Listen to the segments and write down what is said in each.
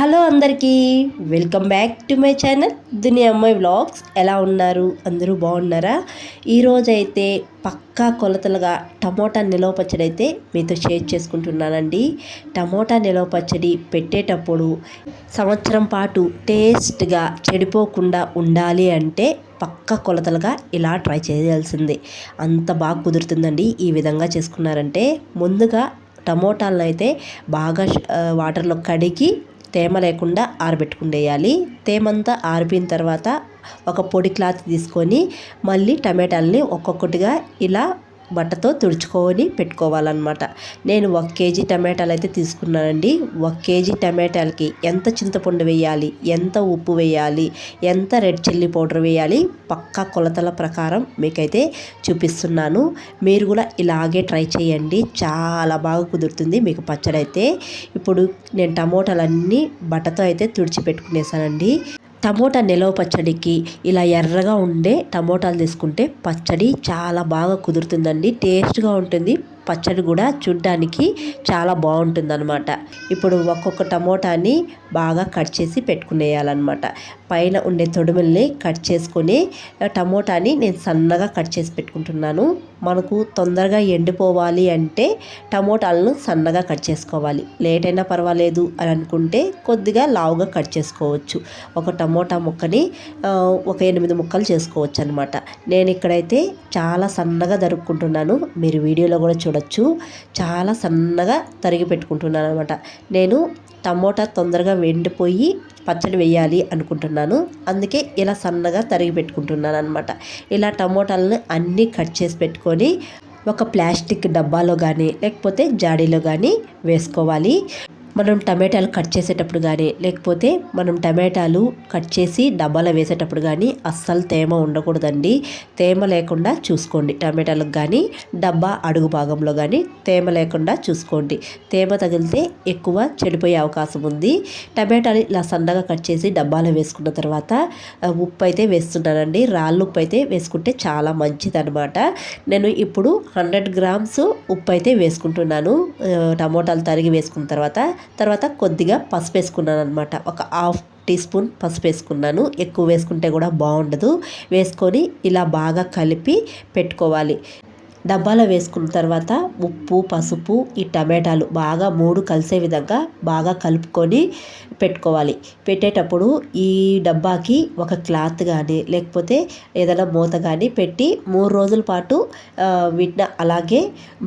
Hello అందరికీ welcome back to my channel Duniya Ammayi vlogs. ఎలా ఉన్నారు? అందరూ బాగున్నారా? ఈరోజైతే పక్కా కొలతలుగా టమోటా నిలవ పచ్చడి అయితే మీతో షేర్ చేసుకుంటున్నానండి. టమోటా నిలవ పచ్చడి పెట్టేటప్పుడు సంవత్సరం పాటు టేస్ట్గా చెడిపోకుండా ఉండాలి అంటే పక్క కొలతలుగా ఇలా ట్రై చేయాల్సిందే. అంత బాగా కుదురుతుందండి ఈ విధంగా చేసుకున్నారంటే. ముందుగా టమోటాలను అయితే బాగా వాటర్లో కడిగి తేమ లేకుండా ఆరబెట్టుకుండేయాలి. తేమంతా ఆరిపోయిన తర్వాత ఒక పొడి క్లాత్ తీసుకొని మళ్ళీ టమాటాలని ఒక్కొక్కటిగా ఇలా బట్టతో తుడుచుకొని పెట్టుకోవాలన్నమాట. నేను ఒక కేజీ టమాటాలు అయితే తీసుకున్నానండి. ఒక కేజీ టమాటాలకి ఎంత చింతపండు వేయాలి? ఎంత ఉప్పు వేయాలి? ఎంత రెడ్ చిల్లీ పౌడర్ వేయాలి? పక్కా కొలతల ప్రకారం మీకైతే చూపిస్తున్నాను. మీరు కూడా ఇలాగే ట్రై చేయండి. చాలా బాగా కుదురుతుంది మీకు పచ్చడి అయితే ఇప్పుడు నేను టమోటాలన్నీ బట్టతో అయితే తుడిచి పెట్టుకునేసానండి టమోటా నిలవ పచ్చడికి ఇలా ఎర్రగా ఉండే టమోటాలు తీసుకుంటే పచ్చడి చాలా బాగా కుదురుతుందండి టేస్ట్గా ఉంటుంది. పచ్చడి కూడా చూడ్డానికి చాలా బాగుంటుంది అనమాట ఇప్పుడు ఒక్కొక్క టమోటాని బాగా కట్ చేసి పెట్టుకునేయాలన్నమాట. పైన ఉండే తొడుముల్ని కట్ చేసుకొని టమోటాని నేను సన్నగా కట్ చేసి పెట్టుకుంటున్నాను. మనకు తొందరగా ఎండిపోవాలి అంటే టమోటాలను సన్నగా కట్ చేసుకోవాలి. లేట్ అయినా పర్వాలేదు అని అనుకుంటే కొద్దిగా లావుగా కట్ చేసుకోవచ్చు. ఒక టమోటా ముక్కని ఒక ఎనిమిది ముక్కలు చేసుకోవచ్చు అనమాట నేను ఇక్కడైతే చాలా సన్నగా దరుక్కుంటున్నాను మీరు వీడియోలో కూడా చూడొచ్చు చాలా సన్నగా తరిగి పెట్టుకుంటున్నాను అనమాట నేను టమోటా తొందరగా వెండిపోయి పచ్చడి వేయాలి అనుకుంటున్నాను. అందుకే ఇలా సన్నగా తరిగి పెట్టుకుంటున్నాను అనమాట ఇలా టమోటాలను అన్నీ కట్ చేసి పెట్టుకొని ఒక ప్లాస్టిక్ డబ్బాలో కానీ లేకపోతే జాడీలో కానీ వేసుకోవాలి. మనం టమాటాలు కట్ చేసేటప్పుడు కానీ లేకపోతే మనం టమాటాలు కట్ చేసి డబ్బాలో వేసేటప్పుడు కానీ అస్సలు తేమ ఉండకూడదండి. తేమ లేకుండా చూసుకోండి. టమాటాలకు కానీ డబ్బా అడుగు భాగంలో కానీ తేమ లేకుండా చూసుకోండి. తేమ తగిలితే ఎక్కువ చెడిపోయే అవకాశం ఉంది. టమాటాలు ఇలా సన్నగా కట్ చేసి డబ్బాలో వేసుకున్న తర్వాత ఉప్పు అయితే వేస్తున్నానండి. రాళ్ళు ఉప్పు అయితే వేసుకుంటే చాలా మంచిదనమాట నేను ఇప్పుడు హండ్రెడ్ గ్రామ్స్ ఉప్పు అయితే వేసుకుంటున్నాను. టమోటాలు తరిగి వేసుకున్న తర్వాత తర్వాత కొద్దిగా పసుపు వేసుకున్నాను అనమాట ఒక హాఫ్ టీ స్పూన్ పసుపు వేసుకున్నాను. ఎక్కువ వేసుకుంటే కూడా బాగుండదు. వేసుకొని ఇలా బాగా కలిపి పెట్టుకోవాలి. డబ్బాలో వేసుకున్న తర్వాత ఉప్పు పసుపు ఈ టమాటాలు బాగా మూడు కలిసే విధంగా బాగా కలుపుకొని పెట్టుకోవాలి. పెట్టేటప్పుడు ఈ డబ్బాకి ఒక క్లాత్ కానీ లేకపోతే ఏదైనా మూత కానీ పెట్టి మూడు రోజుల పాటు వీటిని అలాగే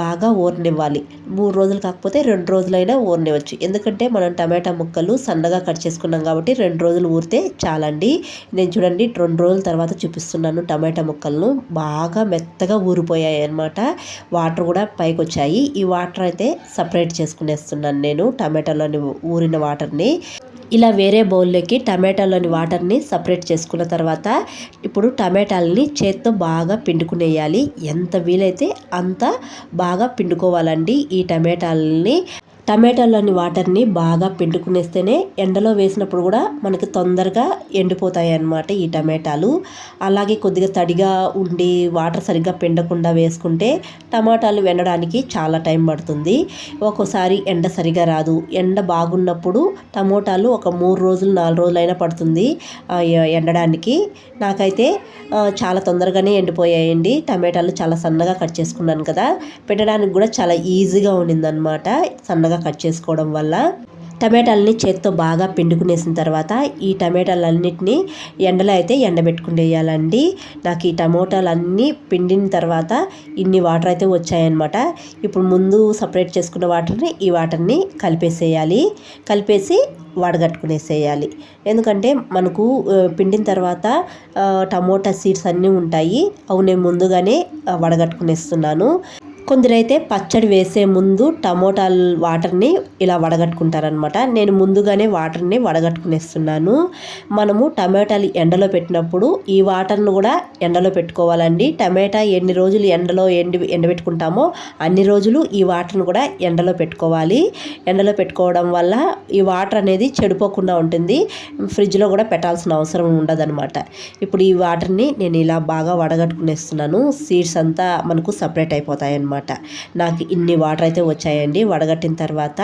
బాగా ఊరనివ్వాలి. మూడు రోజులు కాకపోతే రెండు రోజులైనా ఊరనివ్వచ్చు. ఎందుకంటే మనం టమాటా ముక్కలు సన్నగా కట్ చేసుకున్నాం కాబట్టి రెండు రోజులు ఊరితే చాలండి. నేను చూడండి రెండు రోజుల తర్వాత చూపిస్తున్నాను టమాటా ముక్కలను. బాగా మెత్తగా ఊరిపోయాయి అనమాట వాటర్ కూడా పైకి వచ్చాయి. ఈ వాటర్ అయితే సపరేట్ చేసుకునేస్తున్నాను నేను టమాటాలోని ఊరిన వాటర్ని. ఇలా వేరే బౌల్లోకి టమాటాలోని వాటర్ని సపరేట్ చేసుకున్న తర్వాత ఇప్పుడు టమాటాలని చేత్తో బాగా పిండుకునేయాలి. ఎంత వీలైతే అంత బాగా పిండుకోవాలండి ఈ టమాటాలని. టమాటాలోని వాటర్ని బాగా పిండుకునేస్తేనే ఎండలో వేసినప్పుడు కూడా మనకి తొందరగా ఎండిపోతాయి అన్నమాట ఈ టమాటాలు. అలాగే కొద్దిగా తడిగా ఉండి వాటర్ సరిగ్గా పిండకుండా వేసుకుంటే టమాటాలు వెండడానికి చాలా టైం పడుతుంది. ఒక్కోసారి ఎండ సరిగా రాదు. ఎండ బాగున్నప్పుడు టమోటాలు ఒక మూడు రోజులు నాలుగు రోజులైనా పడుతుంది ఎండడానికి. నాకైతే చాలా తొందరగానే ఎండిపోయాయండి. టమాటాలు చాలా సన్నగా కట్ చేసుకున్నాను కదా. పెట్టడానికి కూడా చాలా ఈజీగా ఉండిందనమాట సన్నగా కట్ చేసుకోవడం వల్ల టమాటాలని చేత్తో బాగా పిండుకునేసిన తర్వాత ఈ టమాటాలన్నిటినీ ఎండలో అయితే ఎండబెట్టుకునేయాలండి నాకు ఈ టమోటాలన్నీ పిండిన తర్వాత ఇన్ని వాటర్ అయితే వచ్చాయన్నమాట. ఇప్పుడు ముందు సపరేట్ చేసుకున్న వాటర్ని ఈ వాటర్ని కలిపేసేయాలి. కలిపేసి వడగట్టుకునేసేయాలి. ఎందుకంటే మనకు పిండిన తర్వాత టమోటా సీడ్స్ అన్నీ ఉంటాయి. అవి నేను ముందుగానే వడగట్టుకునేస్తున్నాను. కొందరైతే పచ్చడి వేసే ముందు టమోటాల వాటర్ని ఇలా వడగట్టుకుంటారనమాట నేను ముందుగానే వాటర్ని వడగట్టుకునేస్తున్నాను. మనము టమాటాలు ఎండలో పెట్టినప్పుడు ఈ వాటర్ను కూడా ఎండలో పెట్టుకోవాలండి. టమాటా ఎన్ని రోజులు ఎండలో ఎండి ఎండబెట్టుకుంటామో అన్ని రోజులు ఈ వాటర్ను కూడా ఎండలో పెట్టుకోవాలి. ఎండలో పెట్టుకోవడం వల్ల ఈ వాటర్ అనేది చెడిపోకుండా ఉంటుంది. ఫ్రిడ్జ్లో కూడా పెట్టాల్సిన అవసరం ఉండదన్నమాట. ఇప్పుడు ఈ వాటర్ని నేను ఇలా బాగా వడగట్టుకునేస్తున్నాను. సీడ్స్ అంతా మనకు సపరేట్ అయిపోతాయి అన్నమాట అనమాట నాకు ఇన్ని వాటర్ అయితే వచ్చాయండి. వడగట్టిన తర్వాత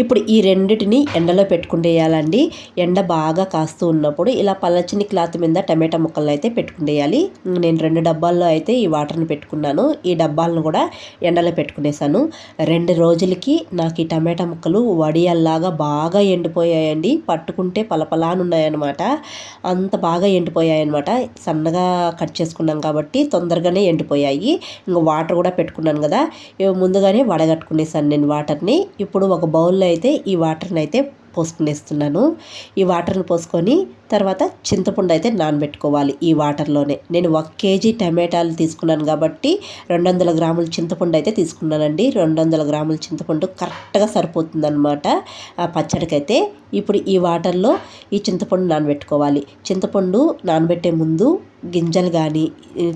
ఇప్పుడు ఈ రెండిటిని ఎండలో పెట్టుకుండేయాలండి. ఎండ బాగా కాస్తూ ఉన్నప్పుడు ఇలా పల్లచిని క్లాత్ మీద టమాటా ముక్కలను అయితే పెట్టుకుండేయాలి. నేను రెండు డబ్బాల్లో అయితే ఈ వాటర్ని పెట్టుకున్నాను. ఈ డబ్బాలను కూడా ఎండలో పెట్టుకునేసాను రెండు రోజులకి నాకు ఈ టమాటా ముక్కలు వడియల్లాగా బాగా ఎండిపోయాయండి. పట్టుకుంటే పలపలానున్నాయన్నమాట. అంత బాగా ఎండిపోయాయన్నమాట. సన్నగా కట్ చేసుకున్నాం కాబట్టి తొందరగానే ఎండిపోయాయి. ఇంకా వాటర్ కూడా పెట్టుకున్నాను కదా. ముందుగానే వడగట్టుకునేసాను నేను వాటర్ని. ఇప్పుడు ఒక బౌల్లో అయితే ఈ వాటర్ని అయితే పోసుకునేస్తున్నాను. ఈ వాటర్ని పోసుకొని తర్వాత చింతపండు అయితే నానబెట్టుకోవాలి ఈ వాటర్లోనే. నేను ఒక కేజీ టమాటాలు తీసుకున్నాను కాబట్టి రెండు వందల గ్రాముల చింతపండు అయితే తీసుకున్నానండి. రెండు వందల గ్రాముల చింతపండు కరెక్ట్గా సరిపోతుందన్నమాట. ఆ పచ్చడికైతే ఇప్పుడు ఈ వాటర్లో ఈ చింతపండు నానబెట్టుకోవాలి. చింతపండు నానబెట్టే ముందు గింజలు కానీ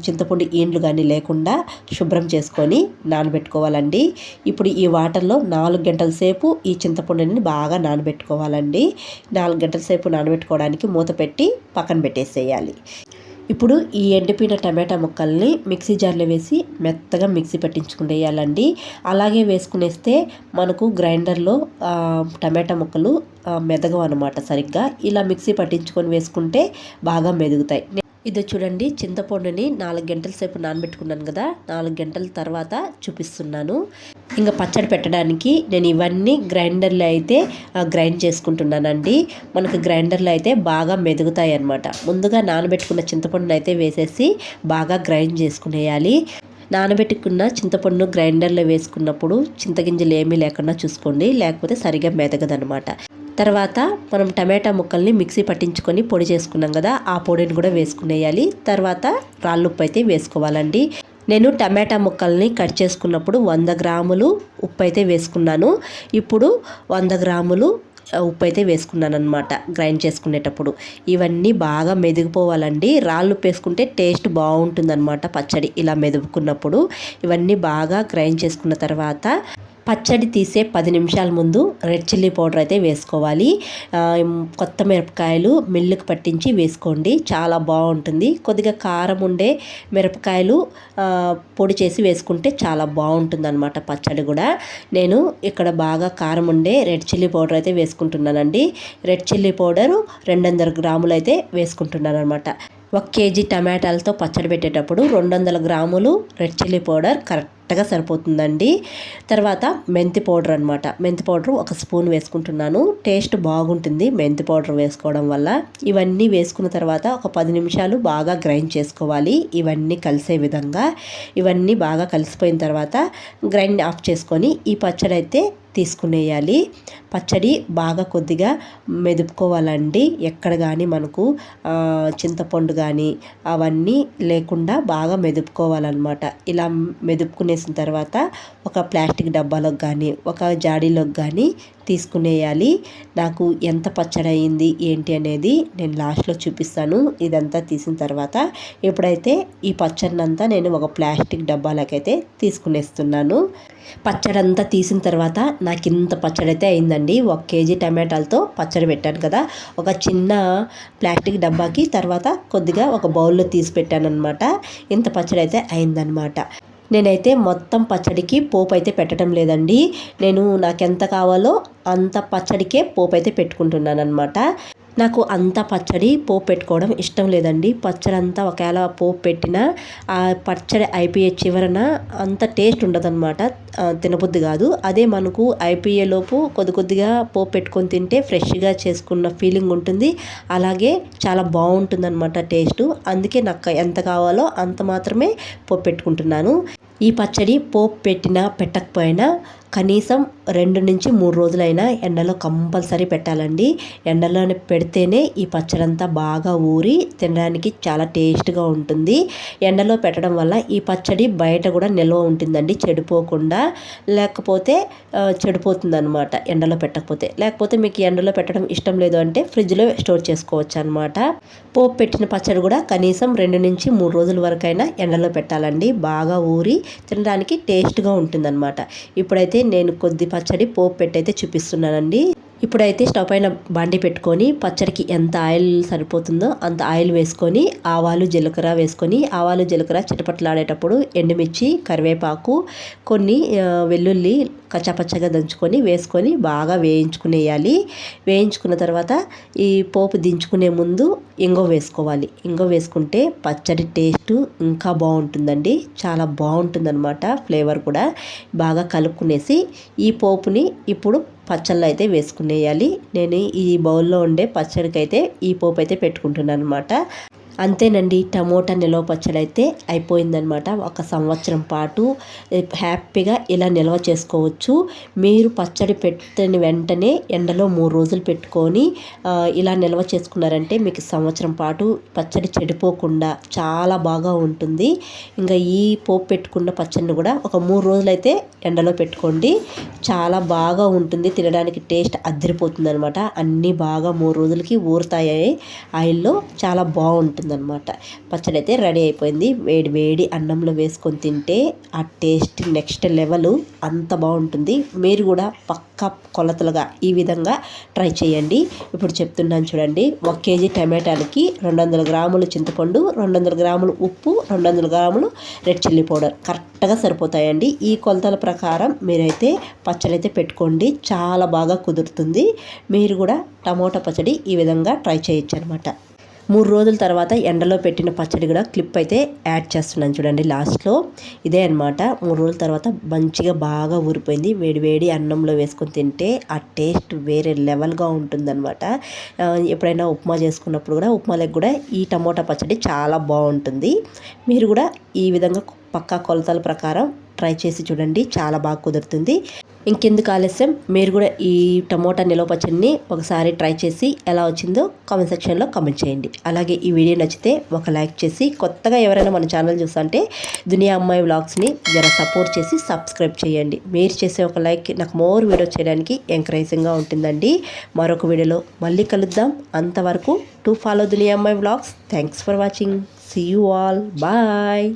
చింతపండు ఈండ్లు కానీ లేకుండా శుభ్రం చేసుకొని నానబెట్టుకోవాలండి. ఇప్పుడు ఈ వాటర్లో నాలుగు గంటల సేపు ఈ చింతపండుని బాగా నానబెట్టుకోవాలండి. నాలుగు గంటల సేపు నానబెట్టుకోవడానికి మూత పెట్టి పక్కన పెట్టేసేయాలి. ఇప్పుడు ఈ ఎండిపోయిన టమాటా ముక్కల్ని మిక్సీ జార్లో వేసి మెత్తగా మిక్సీ పట్టించుకునేయాలండి అలాగే వేసుకునేస్తే మనకు గ్రైండర్లో టమాటా ముక్కలు మెదగవు అనమాట సరిగ్గా. ఇలా మిక్సీ పట్టించుకొని వేసుకుంటే బాగా మెదుగుతాయి. ఇది చూడండి చింతపండుని నాలుగు గంటల సేపు నానబెట్టుకున్నాను కదా నాలుగు గంటల తర్వాత చూపిస్తున్నాను. ఇంకా పచ్చడి పెట్టడానికి నేను ఇవన్నీ గ్రైండర్లో అయితే గ్రైండ్ చేసుకుంటున్నానండి. మనకు గ్రైండర్లో అయితే బాగా మెదుగుతాయి అన్నమాట ముందుగా నానబెట్టుకున్న చింతపండుని అయితే వేసేసి బాగా గ్రైండ్ చేసుకునేయాలి. నానబెట్టుకున్న చింతపండును గ్రైండర్లో వేసుకున్నప్పుడు చింతగింజలు ఏమీ లేకుండా చూసుకోండి లేకపోతే సరిగా మెదగదనమాట తర్వాత మనం టమాటా ముక్కల్ని మిక్సీ పట్టించుకొని పొడి చేసుకున్నాం కదా ఆ పొడిని కూడా వేసుకునేయాలి. తర్వాత రాళ్ళుప్పు అయితే వేసుకోవాలండి. నేను టమాటా ముక్కల్ని కట్ చేసుకున్నప్పుడు వంద గ్రాములు ఉప్పు అయితే వేసుకున్నాను. ఇప్పుడు వంద గ్రాములు ఉప్పు అయితే వేసుకున్నాను అనమాట గ్రైండ్ చేసుకునేటప్పుడు. ఇవన్నీ బాగా మెదిగిపోవాలండి. రాళ్ళు వేసుకుంటే టేస్ట్ బాగుంటుందన్నమాట పచ్చడి ఇలా మెదుపుకున్నప్పుడు. ఇవన్నీ బాగా గ్రైండ్ చేసుకున్న తర్వాత పచ్చడి తీసే పది నిమిషాల ముందు రెడ్ చిల్లీ పౌడర్ అయితే వేసుకోవాలి. కొత్త మిరపకాయలు మిల్లుకు పట్టించి వేసుకోండి. చాలా బాగుంటుంది. కొద్దిగా కారం ఉండే మిరపకాయలు పొడి చేసి వేసుకుంటే చాలా బాగుంటుంది అనమాట పచ్చడి కూడా. నేను ఇక్కడ బాగా కారం ఉండే రెడ్ చిల్లీ పౌడర్ అయితే వేసుకుంటున్నానండి. రెడ్ చిల్లీ పౌడరు రెండు వందల గ్రాములు అయితే వేసుకుంటున్నాను అనమాట ఒక కేజీ టమాటాలతో పచ్చడి పెట్టేటప్పుడు రెండు వందల గ్రాములు రెడ్ చిల్లీ పౌడర్ కరెక్ట్ కరెక్ట్గా సరిపోతుందండి. తర్వాత మెంతి పౌడర్ అనమాట మెంతి పౌడర్ ఒక స్పూన్ వేసుకుంటున్నాను. టేస్ట్ బాగుంటుంది మెంతి పౌడర్ వేసుకోవడం వల్ల. ఇవన్నీ వేసుకున్న తర్వాత ఒక పది నిమిషాలు బాగా గ్రైండ్ చేసుకోవాలి. ఇవన్నీ కలిసే విధంగా. ఇవన్నీ బాగా కలిసిపోయిన తర్వాత గ్రైండ్ ఆఫ్ చేసుకొని ఈ పచ్చడి అయితే తీసుకునేయాలి. పచ్చడి బాగా కొద్దిగా మెదుపుకోవాలండి. ఎక్కడ కానీ మనకు చింతపండు కానీ అవన్నీ లేకుండా బాగా మెదుపుకోవాలన్నమాట. ఇలా మెదుపుకునేసిన తర్వాత ఒక ప్లాస్టిక్ డబ్బాలోకి కానీ ఒక జాడీలోకి కానీ తీసుకునేయాలి. నాకు ఎంత పచ్చడి అయింది ఏంటి అనేది నేను లాస్ట్లో చూపిస్తాను. ఇదంతా తీసిన తర్వాత ఇప్పుడైతే ఈ పచ్చడినంతా నేను ఒక ప్లాస్టిక్ డబ్బాలకైతే తీసుకునేస్తున్నాను. పచ్చడి అంతా తీసిన తర్వాత నాకు ఇంత పచ్చడి అయితే అయిందండి. ఒక కేజీ టమాటాలతో పచ్చడి పెట్టాను కదా. ఒక చిన్న ప్లాస్టిక్ డబ్బాకి తర్వాత కొద్దిగా ఒక బౌల్లో తీసి పెట్టాను అనమాట ఇంత పచ్చడి అయితే అయిందనమాట నేనైతే మొత్తం పచ్చడికి పోపు అయితే పెట్టడం లేదండి. నేను నాకు ఎంత కావాలో అంత పచ్చడికే పోపు అయితే పెట్టుకుంటున్నాను అనమాట నాకు అంత పచ్చడి పోపు పెట్టుకోవడం ఇష్టం లేదండి. పచ్చడి అంతా ఒకవేళ పోపు పెట్టినా ఆ పచ్చడి అయిపోయే చివరన అంత టేస్ట్ ఉండదన్నమాట. తినబుద్ధి కాదు. అదే మనకు అయిపోయేలోపు కొద్ది కొద్దిగా పోపు పెట్టుకొని తింటే ఫ్రెష్గా చేసుకున్న ఫీలింగ్ ఉంటుంది. అలాగే చాలా బాగుంటుందన్నమాట టేస్ట్. అందుకే నాకు ఎంత కావాలో అంత మాత్రమే పోపు పెట్టుకుంటున్నాను. ఈ పచ్చడి పోపు పెట్టినా పెట్టకపోయినా కనీసం రెండు నుంచి మూడు రోజులైనా ఎండలో కంపల్సరీ పెట్టాలండి. ఎండలోనే పెడితేనే ఈ పచ్చడి అంతా బాగా ఊరి తినడానికి చాలా టేస్ట్గా ఉంటుంది. ఎండలో పెట్టడం వల్ల ఈ పచ్చడి బయట కూడా నిల్వ ఉంటుందండి చెడిపోకుండా. లేకపోతే చెడిపోతుంది అనమాట ఎండలో పెట్టకపోతే. లేకపోతే మీకు ఎండలో పెట్టడం ఇష్టం లేదు అంటే ఫ్రిడ్జ్లో స్టోర్ చేసుకోవచ్చు అనమాట పోపు పెట్టిన పచ్చడి కూడా కనీసం రెండు నుంచి మూడు రోజుల వరకైనా ఎండలో పెట్టాలండి. బాగా ఊరి తినడానికి టేస్ట్గా ఉంటుందన్నమాట. ఇప్పుడైతే నేను కొద్ది పచ్చడి పోపు పెట్టయితే చూపిస్తున్నానండి. ఇప్పుడైతే స్టవ్ పైన బండి పెట్టుకొని పచ్చడికి ఎంత ఆయిల్ సరిపోతుందో అంత ఆయిల్ వేసుకొని ఆవాలు జీలకర్ర వేసుకొని ఆవాలు జీలకర్ర చిటపట్లాడేటప్పుడు ఎండుమిర్చి కరివేపాకు కొన్ని వెల్లుల్లి కచ్చపచ్చగా దంచుకొని వేసుకొని బాగా వేయించుకునేయాలి. వేయించుకున్న తర్వాత ఈ పోపు దించుకునే ముందు ఇంగో వేసుకోవాలి. ఇంగో వేసుకుంటే పచ్చడి టేస్ట్ ఇంకా బాగుంటుందండి. చాలా బాగుంటుందన్నమాట ఫ్లేవర్ కూడా. బాగా కలుపుకునేసి ఈ పోపుని ఇప్పుడు పచ్చళ్ళు అయితే వేసుకునేయాలి. నేను ఈ బౌల్లో ఉండే పచ్చడికి అయితే ఈ పోపు అయితే పెట్టుకుంటున్నాను అనమాట అంతేనండి టమోటా నిల్వ పచ్చడి అయితే అయిపోయిందనమాట ఒక సంవత్సరం పాటు హ్యాపీగా ఇలా నిల్వ చేసుకోవచ్చు. మీరు పచ్చడి పెట్టిన వెంటనే ఎండలో మూడు రోజులు పెట్టుకొని ఇలా నిల్వ చేసుకున్నారంటే మీకు సంవత్సరం పాటు పచ్చడి చెడిపోకుండా చాలా బాగా ఉంటుంది. ఇంకా ఈ పోపు పెట్టుకున్న పచ్చడిని కూడా ఒక మూడు రోజులు అయితే ఎండలో పెట్టుకోండి. చాలా బాగా ఉంటుంది తినడానికి టేస్ట్ అద్దరిపోతుంది అనమాట అన్నీ బాగా మూడు రోజులకి ఊరుతాయి. ఆయిల్లో చాలా బాగుంటుంది. అనమాట పచ్చడి అయితే రెడీ అయిపోయింది. వేడి వేడి అన్నంలో వేసుకొని తింటే ఆ టేస్ట్ నెక్స్ట్ లెవెల్ అంత బాగుంటుంది. మీరు కూడా పక్క కొలతలుగా ఈ విధంగా ట్రై చేయండి. ఇప్పుడు చెప్తున్నాను చూడండి. ఒక కేజీ టమాటాలకి రెండు వందల గ్రాములు చింతపండు రెండు వందల గ్రాములు ఉప్పు రెండు వందల గ్రాములు రెడ్ చిల్లీ పౌడర్. కరెక్ట్గా సరిపోతాయండి. ఈ కొలతల ప్రకారం మీరైతే పచ్చడి అయితే పెట్టుకోండి. చాలా బాగా కుదురుతుంది. మీరు కూడా టమోటా పచ్చడి ఈ విధంగా ట్రై చేయొచ్చు అనమాట మూడు రోజుల తర్వాత ఎండలో పెట్టిన పచ్చడి కూడా క్లిప్ అయితే యాడ్ చేస్తున్నాను చూడండి లాస్ట్లో. ఇదే అనమాట మూడు రోజుల తర్వాత మంచిగా బాగా ఊరిపోయింది. వేడి వేడి అన్నంలో వేసుకొని తింటే ఆ టేస్ట్ వేరే లెవెల్గా ఉంటుందన్నమాట. ఎప్పుడైనా ఉప్మా చేసుకున్నప్పుడు కూడా ఉప్మాలకు కూడా ఈ టమోటా పచ్చడి చాలా బాగుంటుంది. మీరు కూడా ఈ విధంగా పక్కా కొలతల ప్రకారం ట్రై చేసి చూడండి చాలా బాగా కుదురుతుంది. ఇంకెందుకు ఆలస్యం? మీరు కూడా ఈ టమోటా నిలవ పచ్చడిని ఒకసారి ట్రై చేసి ఎలా వచ్చిందో కామెంట్ సెక్షన్లో కామెంట్ చేయండి. అలాగే ఈ వీడియో నచ్చితే ఒక లైక్ చేసి కొత్తగా ఎవరైనా మన ఛానల్ చూస్తుంటే దునియా అమ్మాయి వ్లాగ్స్ని జర సపోర్ట్ చేసి సబ్స్క్రైబ్ చేయండి. మీరు చేసే ఒక లైక్ నాకు మోర్ వీడియో చేయడానికి ఎంకరేజింగ్గా ఉంటుందండి. మరొక వీడియోలో మళ్ళీ కలుద్దాం. అంతవరకు to follow Duniya Ammayi vlogs. Thanks for watching. See you all bye